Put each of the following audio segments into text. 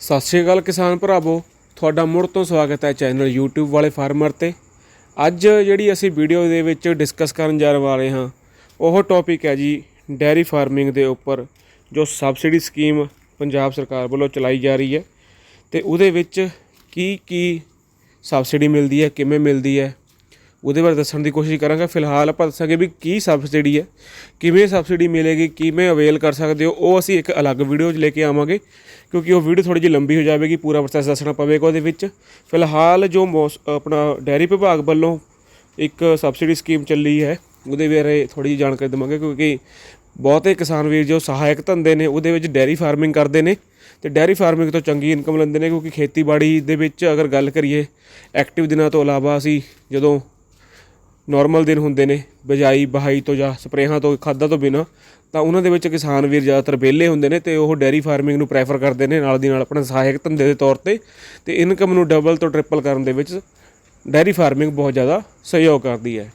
ਸਤਿ ਸ਼੍ਰੀ ਅਕਾਲ ਕਿਸਾਨ ਭਰਾਵੋ, ਤੁਹਾਡਾ ਮੁੜ ਤੋਂ ਸਵਾਗਤ ਹੈ ਚੈਨਲ YouTube ਵਾਲੇ ਫਾਰਮਰ ਤੇ। ਅੱਜ ਜਿਹੜੀ ਅਸੀਂ ਵੀਡੀਓ ਦੇ ਵਿੱਚ ਡਿਸਕਸ ਕਰਨ ਜਾ ਵਾਲੇ ਹਾਂ, ਉਹ ਟੌਪਿਕ ਹੈ ਜੀ ਡੈਰੀ ਫਾਰਮਿੰਗ ਦੇ ਉੱਪਰ, ਜੋ ਸਬਸਿਡੀ ਸਕੀਮ ਪੰਜਾਬ ਸਰਕਾਰ ਵੱਲੋਂ ਚਲਾਈ ਜਾ ਰਹੀ ਹੈ। ਤੇ ਉਹਦੇ ਵਿੱਚ ਕੀ ਕੀ ਸਬਸਿਡੀ ਮਿਲਦੀ ਹੈ, ਕਿਵੇਂ ਮਿਲਦੀ ਹੈ ਉਹਦੇ ਬਾਰੇ ਦੱਸਣ ਦੀ ਕੋਸ਼ਿਸ਼ ਕਰਾਂਗਾ। ਫਿਲਹਾਲ ਆਪਾਂ ਦੱਸਾਂਗੇ ਵੀ ਕੀ ਸਬਸਿਡੀ ਹੈ, ਕਿਵੇਂ ਸਬਸਿਡੀ ਮਿਲੇਗੀ, ਕਿਵੇਂ ਅਵੇਲ ਕਰ ਸਕਦੇ ਹੋ, ਉਹ ਅਸੀਂ ਇੱਕ ਅਲੱਗ ਵੀਡੀਓ 'ਚ ਲੈ ਕੇ ਆਵਾਂਗੇ, ਕਿਉਂਕਿ ਉਹ ਵੀਡੀਓ ਥੋੜੀ ਜਿਹੀ ਲੰਬੀ ਹੋ ਜਾਵੇਗੀ, ਪੂਰਾ ਪ੍ਰੋਸੈਸ ਦੱਸਣਾ ਪਵੇਗਾ ਉਹਦੇ ਵਿੱਚ। ਫਿਲਹਾਲ ਜੋ ਮੌਸ- ਆਪਣਾ ਡੈਰੀ ਵਿਭਾਗ ਵੱਲੋਂ ਇੱਕ ਸਬਸਿਡੀ ਸਕੀਮ ਚੱਲੀ ਹੈ, ਉਹਦੇ ਬਾਰੇ ਥੋੜੀ ਜਿਹੀ ਜਾਣਕਾਰੀ ਦੇਵਾਂਗੇ, ਕਿਉਂਕਿ ਬਹੁਤੇ ਕਿਸਾਨ ਵੀਰ ਜੋ ਸਹਾਇਕ ਧੰਦੇ ਨੇ, ਉਹਦੇ ਵਿੱਚ ਡੈਰੀ ਫਾਰਮਿੰਗ ਕਰਦੇ ਨੇ, ਤੇ ਡੈਰੀ ਫਾਰਮਿੰਗ ਤੋਂ ਚੰਗੀ ਇਨਕਮ ਲੈਂਦੇ ਨੇ, ਕਿਉਂਕਿ ਖੇਤੀਬਾੜੀ ਦੇ ਵਿੱਚ ਅਗਰ ਗੱਲ ਕਰੀਏ ਐਕਟਿਵ ਦਿਨਾਂ ਤੋਂ ਇਲਾਵਾ ਅਸੀਂ ਜਦੋਂ ਨਾਰਮਲ ਦਿਨ ਹੁੰਦੇ ਨੇ, ਬਜਾਈ, ਬਹਾਈ ਤੋਂ ਜਾਂ ਸਪਰੇਹਾਂ ਤੋਂ, ਖਾਦਾਂ ਤੋਂ ਬਿਨਾ, ਤਾਂ ਉਹਨਾਂ ਦੇ ਵਿੱਚ ਕਿਸਾਨ ਵੀਰ ਜ਼ਿਆਦਾਤਰ ਵਿਹਲੇ ਹੁੰਦੇ ਨੇ ਤੇ ਉਹ ਡੈਰੀ ਫਾਰਮਿੰਗ ਨੂੰ ਪ੍ਰੈਫਰ ਕਰਦੇ ਨੇ, ਨਾਲ ਦੀ ਨਾਲ ਆਪਣਾ ਸਹਾਇਕ ਧੰਦੇ ਦੇ ਤੌਰ ਤੇ ਤੇ ਇਨਕਮ ਨੂੰ ਡਬਲ ਤੋਂ ਟ੍ਰਿਪਲ ਕਰਨ ਦੇ ਵਿੱਚ ਡੈਰੀ ਫਾਰਮਿੰਗ ਬਹੁਤ ਜ਼ਿਆਦਾ ਸਹਿਯੋਗ ਕਰਦੀ ਹੈ।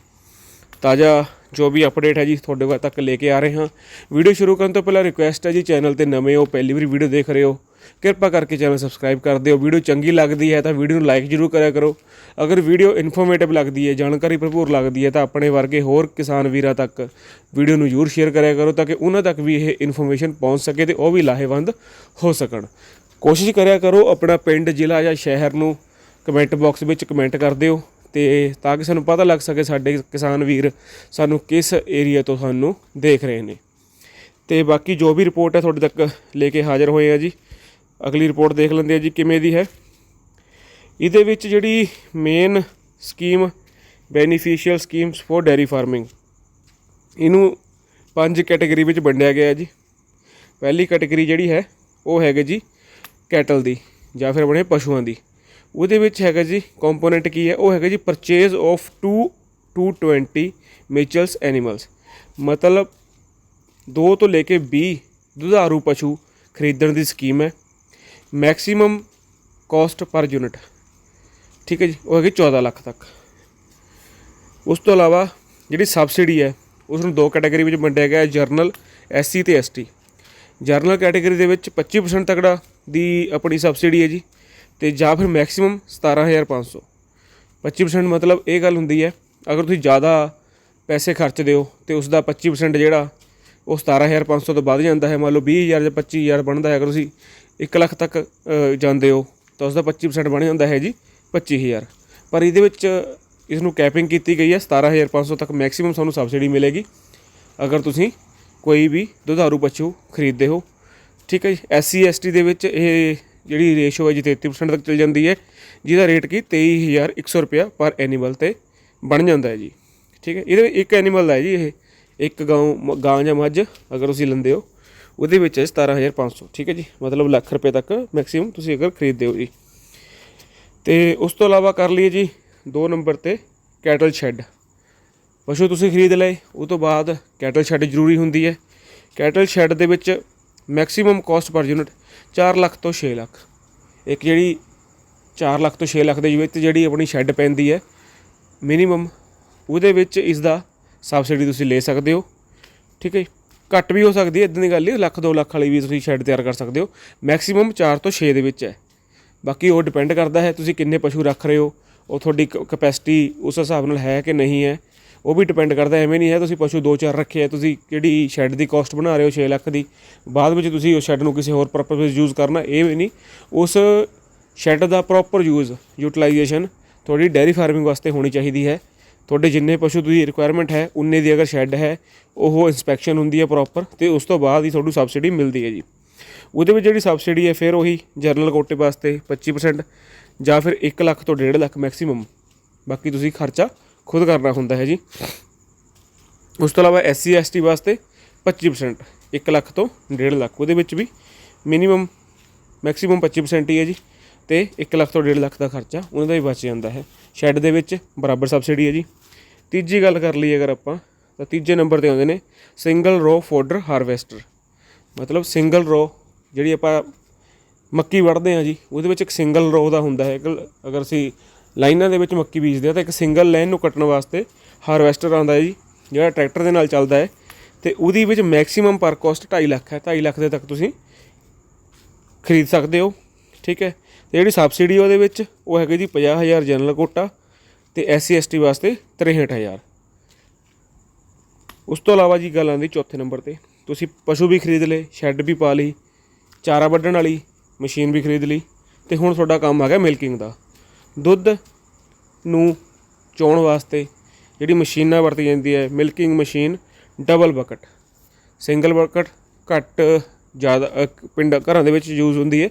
ਤਾਜ਼ਾ ਜੋ ਵੀ ਅਪਡੇਟ ਹੈ ਜੀ, ਤੁਹਾਡੇ ਤੱਕ ਲੈ ਕੇ ਆ ਰਹੇ ਹਾਂ। ਵੀਡੀਓ ਸ਼ੁਰੂ ਕਰਨ ਤੋਂ ਪਹਿਲਾਂ ਰਿਕੁਐਸਟ ਹੈ ਜੀ, ਚੈਨਲ ਤੇ ਨਵੇਂ ਹੋ, ਪਹਿਲੀ ਵਾਰੀ ਵੀਡੀਓ ਦੇਖ ਰਹੇ ਹੋ ਕਿਰਪਾ ਕਰਕੇ ਚੈਨਲ ਸਬਸਕ੍ਰਾਈਬ ਕਰ ਦਿਓ। ਵੀਡੀਓ ਚੰਗੀ ਲੱਗਦੀ ਹੈ ਤਾਂ ਵੀਡੀਓ ਨੂੰ ਲਾਈਕ ਜ਼ਰੂਰ ਕਰਿਆ ਕਰੋ। ਅਗਰ ਵੀਡੀਓ ਇਨਫੋਰਮੇਟਿਵ ਲੱਗਦੀ ਹੈ, ਜਾਣਕਾਰੀ ਭਰਪੂਰ ਲੱਗਦੀ ਹੈ ਤਾਂ ਆਪਣੇ ਵਰਗੇ ਹੋਰ ਕਿਸਾਨ ਵੀਰਾਂ ਤੱਕ ਵੀਡੀਓ ਨੂੰ ਜ਼ਰੂਰ ਸ਼ੇਅਰ ਕਰਿਆ ਕਰੋ ਤਾਂ ਕਿ ਉਹਨਾਂ ਤੱਕ ਵੀ ਇਹ ਇਨਫੋਰਮੇਸ਼ਨ ਪਹੁੰਚ ਸਕੇ ਤੇ ਉਹ ਵੀ ਲਾਹੇਵੰਦ ਹੋ ਸਕਣ। ਕੋਸ਼ਿਸ਼ ਕਰਿਆ ਕਰੋ ਆਪਣਾ ਪਿੰਡ, ਜ਼ਿਲ੍ਹਾ ਜਾਂ ਸ਼ਹਿਰ ਨੂੰ ਕਮੈਂਟ ਬਾਕਸ ਵਿੱਚ ਕਮੈਂਟ ਕਰ ਦਿਓ ਤੇ ਤਾਂ ਕਿ ਸਾਨੂੰ ਪਤਾ ਲੱਗ ਸਕੇ ਸਾਡੇ ਕਿਸਾਨ ਵੀਰ ਸਾਨੂੰ ਕਿਸ ਏਰੀਆ ਤੋਂ ਸਾਨੂੰ ਦੇਖ ਰਹੇ ਨੇ। ਤੇ ਬਾਕੀ ਜੋ ਵੀ ਰਿਪੋਰਟ ਹੈ ਤੁਹਾਡੇ ਤੱਕ ਲੈ ਕੇ ਹਾਜ਼ਰ ਹੋਏ ਆ ਜੀ। ਅਗਲੀ ਰਿਪੋਰਟ ਦੇਖ ਲੈਂਦੇ ਆ ਜੀ, ਕਿਵੇਂ ਦੀ ਹੈ। ਇਹਦੇ ਵਿੱਚ ਜਿਹੜੀ main scheme beneficial schemes for dairy farming ਇਹਨੂੰ ਪੰਜ ਕੈਟਾਗਰੀ ਵਿੱਚ ਵੰਡਿਆ ਗਿਆ ਹੈ ਜੀ। ਪਹਿਲੀ ਕੈਟਾਗਰੀ ਜਿਹੜੀ ਹੈ, ਉਹ ਹੈਗੇ ਜੀ ਕੈਟਲ ਦੀ, ਜਾਂ ਫਿਰ ਬਣੇ ਪਸ਼ੂਆਂ ਦੀ। ਉਹਦੇ ਵਿੱਚ ਹੈਗਾ ਜੀ ਕੰਪੋਨੈਂਟ ਕੀ ਹੈ, ਉਹ ਹੈਗਾ ਜੀ ਪਰਚੇਜ਼ ਆਫ 2 220 ਮੇਚਲਸ ਐਨੀਮਲਸ ਮਤਲਬ 2 ਤੋਂ ਲੈ ਕੇ 20 ਦੁਧਾਰੂ ਪਸ਼ੂ ਖਰੀਦਣ ਦੀ ਸਕੀਮ ਹੈ। ਮੈਕਸਿਮਮ ਕੋਸਟ ਪਰ ਯੂਨਿਟ ਠੀਕ ਹੈ ਜੀ? ਉਹ ਹੈਗੀ 14 ਲੱਖ ਤੱਕ। ਉਸ ਤੋਂ ਇਲਾਵਾ ਜਿਹੜੀ ਸਬਸਿਡੀ ਹੈ ਉਸ ਨੂੰ ਦੋ ਕੈਟਾਗਰੀ ਵਿੱਚ ਵੰਡਿਆ ਗਿਆ ਹੈ ਜਰਨਲ ਐਸਸੀ ਤੇ ਐਸਟੀ ਜਰਨਲ ਕੈਟਾਗਰੀ ਦੇ ਵਿੱਚ 25% ਤੱਕ ਦੀ ਆਪਣੀ ਸਬਸਿਡੀ ਹੈ ਜੀ ਤੇ ਜਾਂ ਫਿਰ ਮੈਕਸਿਮਮ 17500 25% ਮਤਲਬ ਇਹ ਗੱਲ ਹੁੰਦੀ ਹੈ, ਅਗਰ ਤੁਸੀਂ ਜ਼ਿਆਦਾ ਪੈਸੇ ਖਰਚਦੇ ਹੋ ਤੇ ਉਸ ਦਾ 25% ਜਿਹੜਾ ਉਹ 17500 ਤੋਂ ਵੱਧ ਜਾਂਦਾ ਹੈ। ਮੰਨ ਲਓ 20000 ਜਾਂ 25000 ਬਣਦਾ ਹੈ, ਅਗਰ ਤੁਸੀਂ 1 ਲੱਖ ਤੱਕ ਜਾਂਦੇ ਹੋ, ਤਾਂ ਉਸ ਦਾ 25% ਬਣ ਜਾਂਦਾ ਹੈ ਜੀ 25000 ਪਰ ਇਹਦੇ ਵਿੱਚ ਇਸ ਨੂੰ ਕੈਪਿੰਗ ਕੀਤੀ ਗਈ ਹੈ 17500 ਤੱਕ ਮੈਕਸਿਮਮ ਤੁਹਾਨੂੰ ਸਬਸਿਡੀ ਮਿਲੇਗੀ। ਅਗਰ ਤੁਸੀਂ ਕੋਈ ਵੀ ਦੁਧਾਰੂ ਪਸ਼ੂ ਖਰੀਦਦੇ ਹੋ, ਠੀਕ ਹੈ ਜੀ ਐਸਸੀ ਐਸਟੀ ਦੇ ਵਿੱਚ ਇਹ ਜਿਹੜੀ ਰੇਸ਼ੋ ਹੈ ਜੀ 33% ਤੱਕ ਚਲ ਜਾਂਦੀ ਹੈ, ਜਿਹਦਾ ਰੇਟ ਕੀ 23100 ਰੁਪਇਆ ਪਰ ਐਨੀਮਲ ਤੇ ਬਣ ਜਾਂਦਾ ਹੈ ਜੀ। ਠੀਕ ਹੈ, ਇਹਦੇ ਵਿੱਚ ਇੱਕ ਐਨੀਮਲ ਦਾ ਹੈ ਜੀ ਇਹ, ਇੱਕ ਗਾਂ ਗਾਂ ਜਾਂ ਮੱਝ, ਅਗਰ ਤੁਸੀਂ ਲੈਂਦੇ ਹੋ ਉਹਦੇ ਵਿੱਚ ਹੈ 17500 ਠੀਕ ਹੈ ਜੀ? ਮਤਲਬ ਲੱਖ ਰੁਪਏ ਤੱਕ ਮੈਕਸਿਮਮ ਤੁਸੀਂ ਅਗਰ ਖਰੀਦਦੇ ਹੋ ਜੀ। ਤੇ ਉਸ ਤੋਂ ਇਲਾਵਾ ਕਰ ਲਈਏ ਜੀ 2 ਨੰਬਰ ਤੇ ਕੈਟਲ ਸ਼ੈੱਡ ਪਸ਼ੂ ਤੁਸੀਂ ਖਰੀਦ ਲਏ, ਉਹ ਤੋਂ ਬਾਅਦ ਕੈਟਲ ਸ਼ੈੱਡ ਜ਼ਰੂਰੀ ਹੁੰਦੀ ਹੈ। ਕੈਟਲ ਸ਼ੈੱਡ ਦੇ ਵਿੱਚ maximum cost per unit 4 lakh ਤੋਂ 6 ਲੱਖ। ਇੱਕ ਜਿਹੜੀ 4 ਲੱਖ ਤੋਂ 6 ਲੱਖ ਦੇ ਵਿੱਚ ਜਿਹੜੀ ਆਪਣੀ ਸ਼ੈੱਡ ਪੈਂਦੀ ਹੈ ਮਿਨੀਮਮ ਉਹਦੇ ਵਿੱਚ ਇਸ ਦਾ ਸਬਸਿਡੀ ਤੁਸੀਂ ਲੈ ਸਕਦੇ ਹੋ, ਠੀਕ ਹੈ ਜੀ। ਘੱਟ ਵੀ ਹੋ ਸਕਦੀ ਹੈ ਇਦਾਂ ਦੀ ਗੱਲ ਨਹੀਂ, ਲੱਖ 2 ਲੱਖ ਵਾਲੀ ਵੀ ਤੁਸੀਂ ਸ਼ੈੱਡ ਤਿਆਰ ਕਰ ਸਕਦੇ ਹੋ। ਮੈਕਸਿਮਮ 4 ਤੋਂ 6 ਦੇ ਵਿੱਚ ਹੈ। ਬਾਕੀ ਉਹ ਡਿਪੈਂਡ ਕਰਦਾ ਹੈ ਤੁਸੀਂ ਕਿੰਨੇ ਪਸ਼ੂ ਰੱਖ ਰਹੇ ਹੋ, ਉਹ ਤੁਹਾਡੀ ਕਪੈਸਿਟੀ ਉਸ ਹਿਸਾਬ ਨਾਲ ਹੈ ਕਿ ਨਹੀਂ ਹੈ। ਉਹ ਵੀ ਡਿਪੈਂਡ ਕਰਦਾ, ਐਵੇਂ ਨਹੀਂ ਹੈ ਤੁਸੀਂ ਪਸ਼ੂ ਦੋ ਚਾਰ ਰੱਖੇ ਆ ਤੁਸੀਂ ਕਿਹੜੀ ਸ਼ੈੱਡ ਦੀ ਕਾਸਟ ਬਣਾ ਰਹੇ ਹੋ 6 ਲੱਖ ਦੀ। ਬਾਅਦ ਵਿੱਚ ਤੁਸੀਂ ਉਸ ਸ਼ੈੱਡ ਨੂੰ ਕਿਸੇ ਹੋਰ ਪਰਪਸ ਵਿੱਚ ਯੂਜ਼ ਕਰਨਾ, ਇਹ ਵੀ ਨਹੀਂ। ਉਸ ਸ਼ੈੱਡ ਦਾ ਪ੍ਰੋਪਰ ਯੂਜ਼ ਯੂਟਿਲਾਈਜੇਸ਼ਨ ਤੁਹਾਡੀ ਡੈਰੀ ਫਾਰਮਿੰਗ ਵਾਸਤੇ ਹੋਣੀ ਚਾਹੀਦੀ ਹੈ। ਤੁਹਾਡੇ ਜਿੰਨੇ ਪਸ਼ੂ ਦੀ ਰਿਕੁਆਇਰਮੈਂਟ ਹੈ, ਉਨੇ ਦੀ ਅਗਰ ਸ਼ੈੱਡ ਹੈ, ਉਹ ਇਨਸਪੈਕਸ਼ਨ ਹੁੰਦੀ ਹੈ ਪ੍ਰੋਪਰ ਤੇ ਉਸ ਤੋਂ ਬਾਅਦ ਹੀ ਤੁਹਾਨੂੰ ਸਬਸਿਡੀ ਮਿਲਦੀ ਹੈ ਜੀ। ਉਹਦੇ ਵਿੱਚ ਜਿਹੜੀ ਸਬਸਿਡੀ ਹੈ, ਫਿਰ ਉਹੀ ਜਰਨਲ ਕੋਟੇ ਵਾਸਤੇ 25% ਜਾਂ ਫਿਰ 1 ਲੱਖ ਤੋਂ 1.5 ਲੱਖ ਮੈਕਸਿਮਮ ਬਾਕੀ ਤੁਸੀਂ ਖਰਚਾ ਖੁਦ ਕਰਨਾ ਹੁੰਦਾ ਹੈ ਜੀ। ਉਸ ਤੋਂ ਇਲਾਵਾ ਐਸਸੀ ਐਸਟੀ ਵਾਸਤੇ 25% 1 ਲੱਖ ਤੋਂ 1.5 ਲੱਖ। ਉਹਦੇ ਵਿੱਚ ਵੀ ਮਿਨੀਮਮ ਮੈਕਸਿਮਮ 25% ਹੀ ਹੈ ਜੀ। ਤੇ 1 ਲੱਖ ਤੋਂ 1.5 ਲੱਖ ਦਾ ਖਰਚਾ ਉਹਨਾਂ ਦਾ ਹੀ ਬਚ ਜਾਂਦਾ ਹੈ। ਸ਼ੈੱਡ ਦੇ ਵਿੱਚ ਬਰਾਬਰ ਸਬਸਿਡੀ ਹੈ ਜੀ। ਤੀਜੀ ਗੱਲ ਕਰ ਲਈ ਅਗਰ ਆਪਾਂ, ਤਾਂ ਤੀਜੇ ਨੰਬਰ ਤੇ ਆਉਂਦੇ ਨੇ ਸਿੰਗਲ ਰੋ ਫੋਡਰ ਹਾਰਵੈਸਟਰ ਮਤਲਬ ਸਿੰਗਲ ਰੋ ਜਿਹੜੀ ਆਪਾਂ ਮੱਕੀ ਵੜਦੇ ਆ ਜੀ, ਉਹਦੇ ਵਿੱਚ ਇੱਕ ਸਿੰਗਲ ਰੋ ਦਾ ਹੁੰਦਾ ਹੈ। ਅਗਰ ਅਸੀਂ ਲਾਈਨਾਂ ਦੇ ਵਿੱਚ ਮੱਕੀ ਬੀਜਦੇ ਆ ਤਾਂ ਇੱਕ ਸਿੰਗਲ ਲਾਈਨ ਨੂੰ ਕੱਟਣ ਵਾਸਤੇ ਹਾਰਵੈਸਟਰ ਆਉਂਦਾ ਹੈ ਜੀ, ਜਿਹੜਾ ਟਰੈਕਟਰ ਦੇ ਨਾਲ ਚੱਲਦਾ ਹੈ। ਤੇ ਉਹਦੀ ਵਿੱਚ ਮੈਕਸਿਮਮ ਪਰ ਕੋਸਟ 2.5 ਲੱਖ ਹੈ। 2.5 ਲੱਖ ਦੇ ਤੱਕ ਤੁਸੀਂ ਖਰੀਦ ਸਕਦੇ ਹੋ। ਠੀਕ ਹੈ। ਤੇ ਜਿਹੜੀ ਸਬਸਿਡੀ ਉਹਦੇ ਵਿੱਚ ਉਹ ਹੈਗੀ ਜੀ 50000 ਜਨਰਲ ਕੋਟਾ ਤੇ ਐਸਸੀ ਐਸਟੀ ਵਾਸਤੇ 63000 ਉਸ ਤੋਂ ਇਲਾਵਾ ਜੀ ਗੱਲ ਆਉਂਦੀ ਚੌਥੇ ਨੰਬਰ ਤੇ। ਤੁਸੀਂ ਪਸ਼ੂ ਵੀ ਖਰੀਦ ਲਏ, ਸ਼ੈੱਡ ਵੀ ਪਾ ਲਈ, ਚਾਰਾ ਵੱਢਣ ਵਾਲੀ ਮਸ਼ੀਨ ਵੀ ਖਰੀਦ ਲਈ ਤੇ ਹੁਣ ਤੁਹਾਡਾ ਕੰਮ ਆ ਗਿਆ ਮਿਲਕਿੰਗ ਦਾ। ਦੁੱਧ ਨੂੰ ਚੋਣ ਵਾਸਤੇ ਜਿਹੜੀ ਮਸ਼ੀਨਾਂ ਵਰਤੀ ਜਾਂਦੀ ਹੈ milking machine, double bucket. Single bucket ਘੱਟ ਜ਼ਿਆਦਾ ਅ, ਪਿੰਡ ਘਰਾਂ ਦੇ ਵਿੱਚ ਯੂਜ਼ ਹੁੰਦੀ ਹੈ।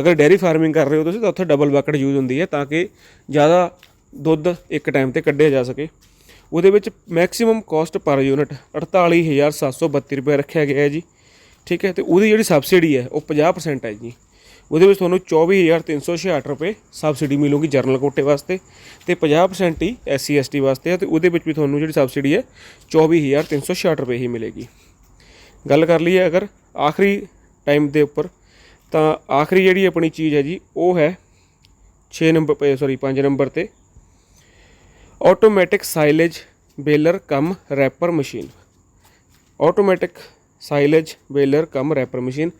ਅਗਰ ਡੇਅਰੀ ਫਾਰਮਿੰਗ ਕਰ ਰਹੇ ਹੋ ਤੁਸੀਂ ਤਾਂ ਉੱਥੇ ਡਬਲ ਬਕਟ ਯੂਜ਼ ਹੁੰਦੀ ਹੈ ਤਾਂ ਕਿ ਜ਼ਿਆਦਾ ਦੁੱਧ ਇੱਕ ਟਾਈਮ ਤੇ ਕੱਢਿਆ ਜਾ ਸਕੇ। ਉਹਦੇ ਵਿੱਚ ਮੈਕਸਿਮਮ ਕਾਸਟ ਪਰ ਯੂਨਿਟ 48732 ਰੁਪਏ ਰੱਖਿਆ ਗਿਆ ਹੈ ਜੀ। ਠੀਕ ਹੈ ਤੇ ਉਹਦੀ ਜਿਹੜੀ ਸਬਸਿਡੀ ਹੈ ਉਹ 50% ਹੈ ਜੀ। ਉਹਦੇ ਵਿੱਚ ਤੁਹਾਨੂੰ 24366 ਰੁਪਏ ਸਬਸਿਡੀ ਮਿਲੂਗੀ ਜਰਨਲ ਕੋਟੇ ਵਾਸਤੇ ਤੇ 50% ਹੀ ਐਸਸੀ ਐਸਟੀ ਵਾਸਤੇ ਹੈ ਤੇ ਉਹਦੇ ਵਿੱਚ ਵੀ ਤੁਹਾਨੂੰ ਜਿਹੜੀ ਸਬਸਿਡੀ ਹੈ 24366 ਰੁਪਏ ਹੀ ਮਿਲੇਗੀ। ਗੱਲ ਕਰ ਲਈਏ ਅਗਰ ਆਖਰੀ ਟਾਈਮ ਦੇ ਉੱਪਰ, ਤਾਂ ਆਖਰੀ ਜਿਹੜੀ ਆਪਣੀ ਚੀਜ਼ ਹੈ ਜੀ, ਉਹ ਹੈ 6 ਨੰਬਰ ਸੌਰੀ 5 ਨੰਬਰ ਤੇ automatic silage baler cum wrapper machine automatic silage baler cum wrapper machine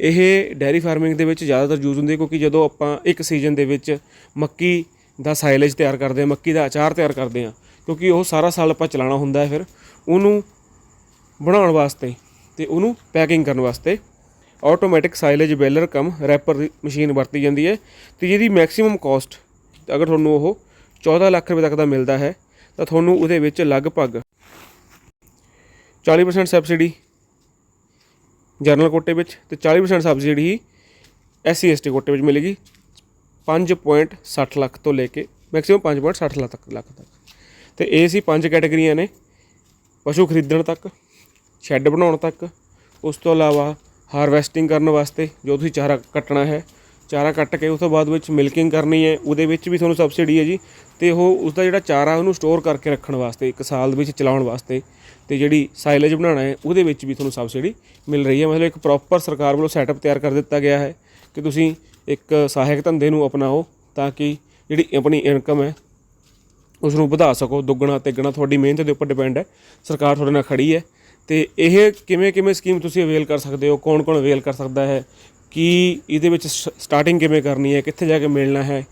ਇਹ ਡੈਰੀ ਫਾਰਮਿੰਗ ਦੇ ਵਿੱਚ ਜ਼ਿਆਦਾਤਰ ਯੂਜ਼ ਹੁੰਦੀ ਹੈ, ਕਿਉਂਕਿ ਜਦੋਂ ਆਪਾਂ ਇੱਕ ਸੀਜ਼ਨ ਦੇ ਵਿੱਚ ਮੱਕੀ ਦਾ ਸਾਈਲੇਜ ਤਿਆਰ ਕਰਦੇ ਹਾਂ, ਮੱਕੀ ਦਾ ਅਚਾਰ ਤਿਆਰ ਕਰਦੇ ਹਾਂ, ਕਿਉਂਕਿ ਉਹ ਸਾਰਾ ਸਾਲ ਆਪਾਂ ਚਲਾਉਣਾ ਹੁੰਦਾ ਹੈ ਫਿਰ, ਉਹਨੂੰ ਬਣਾਉਣ ਵਾਸਤੇ ਤੇ ਉਹਨੂੰ ਪੈਕਿੰਗ ਕਰਨ ਵਾਸਤੇ automatic silage baler cum wrapper ਦੀ ਮਸ਼ੀਨ ਵਰਤੀ ਜਾਂਦੀ ਹੈ ਤੇ ਜਿਹਦੀ ਮੈਕਸਿਮਮ ਕਾਸਟ ਅਗਰ ਤੁਹਾਨੂੰ ਉਹ 14 ਲੱਖ ਰੁਪਏ ਤੱਕ ਦਾ ਮਿਲਦਾ ਹੈ, ਤਾਂ ਤੁਹਾਨੂੰ ਉਹਦੇ ਵਿੱਚ ਲਗਭਗ 40% ਸਬਸਿਡੀ ਜਨਰਲ ਕੋਟੇ ਵਿੱਚ ਤੇ 40% ਸਬਸਿਡੀ ਹੀ ਐਸਸੀ ਐਸਟੀ ਕੋਟੇ ਵਿੱਚ ਮਿਲੇਗੀ 5.60 ਲੱਖ ਤੋਂ ਲੈ ਕੇ ਮੈਕਸਿਮਮ 5.60 ਲੱਖ ਤੱਕ ਲੱਖ ਤੱਕ। ਤੇ ਇਹ ਸੀ ਪੰਜ ਕੈਟਾਗਰੀਆਂ ਨੇ, ਪਸ਼ੂ ਖਰੀਦਣ ਤੱਕ ਸ਼ੈੱਡ ਬਣਾਉਣ ਤੱਕ। ਉਸ ਤੋਂ ਇਲਾਵਾ ਹਾਰਵੈਸਟਿੰਗ ਕਰਨ ਵਾਸਤੇ ਜੋ ਤੁਸੀਂ ਚਾਰਾ ਕੱਟਣਾ ਹੈ, ਚਾਰਾ ਕੱਟ ਕੇ ਉਸ ਤੋਂ ਬਾਅਦ ਵਿੱਚ ਮਿਲਕਿੰਗ ਕਰਨੀ ਹੈ, ਉਹਦੇ ਵਿੱਚ ਵੀ ਤੁਹਾਨੂੰ ਸਬਸਿਡੀ ਹੈ ਜੀ। ਤੇ ਉਹ ਉਸ ਦਾ ਜਿਹੜਾ ਚਾਰਾ ਉਹਨੂੰ ਸਟੋਰ ਕਰਕੇ ਰੱਖਣ ਵਾਸਤੇ, ਇੱਕ ਸਾਲ ਦੇ ਵਿੱਚ ਚਲਾਉਣ ਵਾਸਤੇ ਤੇ ਜਿਹੜੀ ਸਾਈਲੇਜ ਬਣਾਉਣਾ ਹੈ, ਉਹਦੇ ਵਿੱਚ ਵੀ ਤੁਹਾਨੂੰ ਸਬਸਿਡੀ ਮਿਲ ਰਹੀ ਹੈ। ਮਤਲਬ ਇੱਕ ਪ੍ਰੋਪਰ ਸਰਕਾਰ ਵੱਲੋਂ ਸੈਟਅਪ ਤਿਆਰ ਕਰ ਦਿੱਤਾ ਗਿਆ ਹੈ ਕਿ ਤੁਸੀਂ ਇੱਕ ਸਹਾਇਕ ਧੰਦੇ ਨੂੰ ਅਪਣਾਓ ਤਾਂ ਕਿ ਜਿਹੜੀ ਆਪਣੀ ਇਨਕਮ ਹੈ ਉਸ ਨੂੰ ਵਧਾ ਸਕੋ। ਦੁੱਗਣਾ ਤਿੱਗਣਾ ਤੁਹਾਡੀ ਮਿਹਨਤ ਦੇ ਉੱਪਰ ਡਿਪੈਂਡ ਹੈ। ਸਰਕਾਰ ਤੁਹਾਡੇ ਨਾਲ ਖੜੀ ਹੈ। ਤੇ ਇਹ ਕਿਵੇਂ ਕਿਵੇਂ ਸਕੀਮ ਤੁਸੀਂ ਅਵੇਲ ਕਰ ਸਕਦੇ ਹੋ? ਕੌਣ ਕੌਣ ਅਵੇਲ ਕਰ ਸਕਦਾ ਹੈ? ਕੀ ਇਹਦੇ ਵਿੱਚ ਸਟਾਰਟਿੰਗ ਕਿਵੇਂ ਕਰਨੀ ਹੈ? ਕਿੱਥੇ ਜਾ ਕੇ ਮਿਲਣਾ ਹੈ?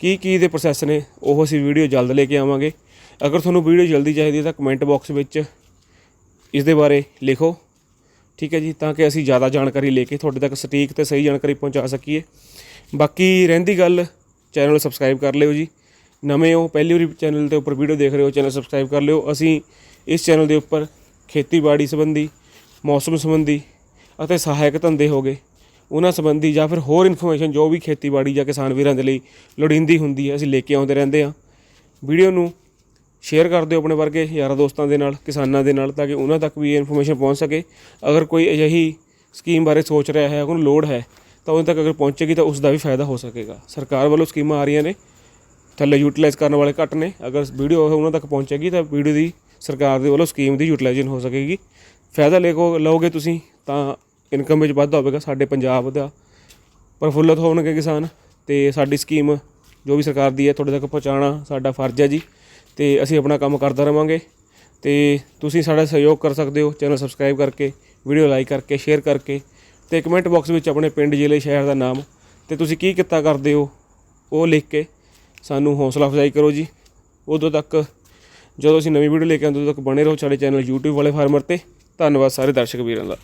ਕੀ ਕੀ ਇਹਦੇ ਪ੍ਰੋਸੈਸ ਨੇ? ਉਹ ਅਸੀਂ ਵੀਡੀਓ ਜਲਦ ਲੈ ਕੇ ਆਵਾਂਗੇ। ਅਗਰ ਤੁਹਾਨੂੰ ਵੀਡੀਓ ਜਲਦੀ ਚਾਹੀਦੀ ਹੈ ਤਾਂ ਕਮੈਂਟ ਬਾਕਸ ਵਿੱਚ ਇਸ ਦੇ ਬਾਰੇ ਲਿਖੋ। ਠੀਕ ਹੈ ਜੀ? ਤਾਂ ਕਿ ਅਸੀਂ ਜ਼ਿਆਦਾ ਜਾਣਕਾਰੀ ਲੈ ਕੇ ਤੁਹਾਡੇ ਤੱਕ ਸਟੀਕ ਤੇ ਸਹੀ ਜਾਣਕਾਰੀ ਪਹੁੰਚਾ ਸਕੀਏ। ਬਾਕੀ ਰਹਿੰਦੀ ਗੱਲ, ਚੈਨਲ ਸਬਸਕ੍ਰਾਈਬ ਕਰ ਲਿਓ ਜੀ। ਨਵੇਂ ਹੋ, ਪਹਿਲੀ ਵਾਰੀ ਚੈਨਲ ਦੇ ਉੱਪਰ ਵੀਡੀਓ ਦੇਖ ਰਹੇ ਹੋ, ਚੈਨਲ ਸਬਸਕ੍ਰਾਈਬ ਕਰ ਲਿਓ। ਅਸੀਂ ਇਸ ਚੈਨਲ ਦੇ ਉੱਪਰ ਖੇਤੀਬਾੜੀ ਸੰਬੰਧੀ, ਮੌਸਮ ਸੰਬੰਧੀ ਅਤੇ ਸਹਾਇਕ ਧੰਦੇ ਹੋ ਗਏ। ਉਹਨਾਂ ਸੰਬੰਧੀ ਜਾਂ ਫਿਰ ਹੋਰ ਇਨਫੋਰਮੇਸ਼ਨ ਜੋ ਵੀ ਖੇਤੀਬਾੜੀ ਜਾਂ ਕਿਸਾਨ ਵੀਰਾਂ ਦੇ ਲਈ ਲੋੜੀਂਦੀ ਹੁੰਦੀ ਹੈ, ਅਸੀਂ ਲੈ ਕੇ ਆਉਂਦੇ ਰਹਿੰਦੇ ਹਾਂ। ਵੀਡੀਓ ਨੂੰ ਸ਼ੇਅਰ ਕਰ ਦਿਓ ਆਪਣੇ ਵਰਗੇ ਯਾਰਾਂ ਦੋਸਤਾਂ ਦੇ ਨਾਲ, ਕਿਸਾਨਾਂ ਦੇ ਨਾਲ, ਤਾਂ ਕਿ ਉਹਨਾਂ ਤੱਕ ਵੀ ਇਹ ਇਨਫੋਰਮੇਸ਼ਨ ਪਹੁੰਚ ਸਕੇ। ਅਗਰ ਕੋਈ ਅਜਿਹੀ ਸਕੀਮ ਬਾਰੇ ਸੋਚ ਰਿਹਾ ਹੈ, ਉਹਨੂੰ ਲੋੜ ਹੈ, ਤਾਂ ਉਹਨਾਂ ਤੱਕ ਅਗਰ ਪਹੁੰਚੇਗੀ, ਤਾਂ ਉਸ ਦਾ ਵੀ ਫਾਇਦਾ ਹੋ ਸਕੇਗਾ। ਸਰਕਾਰ ਵੱਲੋਂ ਸਕੀਮਾਂ ਆ ਰਹੀਆਂ ਨੇ, ਥੱਲੇ ਯੂਟਿਲਾਈਜ਼ ਕਰਨ ਵਾਲੇ ਘੱਟ ਨੇ। ਅਗਰ ਵੀਡੀਓ ਉਹਨਾਂ ਤੱਕ ਪਹੁੰਚੇਗੀ, ਤਾਂ ਵੀਡੀਓ ਦੀ ਸਰਕਾਰ ਦੇ ਵੱਲੋਂ ਸਕੀਮ ਦੀ ਯੂਟਿਲਾਈਜੇਸ਼ਨ ਹੋ ਸਕੇਗੀ। ਫਾਇਦਾ ਲੈਕੋ ਲਓਗੇ ਤੁਸੀਂ ਤਾਂ ਇਨਕਮ ਵਿੱਚ ਵਾਧਾ ਹੋਵੇਗਾ, ਸਾਡੇ ਪੰਜਾਬ ਦਾ ਪ੍ਰਫੁੱਲਤ ਹੋਣਗੇ ਕਿਸਾਨ ਤੇ ਸਾਡੀ ਸਕੀਮ ਜੋ ਵੀ ਸਰਕਾਰ ਦੀ ਹੈ, ਤੁਹਾਡੇ ਤੱਕ ਪਹੁੰਚਾਉਣਾ ਸਾਡਾ ਫਰਜ਼ ਹੈ ਜੀ। ਤੇ ਅਸੀਂ ਆਪਣਾ ਕੰਮ ਕਰਦਾ ਰਵਾਂਗੇ। ਤੇ ਤੁਸੀਂ ਸਾਡਾ ਸਹਿਯੋਗ ਕਰ ਸਕਦੇ ਹੋ, ਚੈਨਲ ਸਬਸਕ੍ਰਾਈਬ ਕਰਕੇ ਵੀਡੀਓ ਲਾਈਕ ਕਰਕੇ ਸ਼ੇਅਰ ਕਰਕੇ ਤੇ ਕਮੈਂਟ ਬਾਕਸ ਵਿੱਚ ਆਪਣੇ ਪਿੰਡ, ਜ਼ਿਲ੍ਹੇ, ਸ਼ਹਿਰ ਦਾ ਨਾਮ ਤੇ ਤੁਸੀਂ ਕੀ ਕਿੱਤਾ ਕਰਦੇ ਹੋ, ਉਹ ਲਿਖ ਕੇ ਸਾਨੂੰ ਹੌਸਲਾ ਅਫਜ਼ਾਈ ਕਰੋ ਜੀ। ਉਦੋਂ ਤੱਕ ਜਦੋਂ ਅਸੀਂ ਨਵੀਂ ਵੀਡੀਓ ਲੈ ਕੇ ਆਉਂਦੇ ਤੱਕ ਬਣੇ ਰਹੋ ਸਾਡੇ ਚੈਨਲ YouTube ਵਾਲੇ ਫਾਰਮਰ ਤੇ। ਧੰਨਵਾਦ ਸਾਰੇ ਦਰਸ਼ਕ ਵੀਰਾਂ ਦਾ।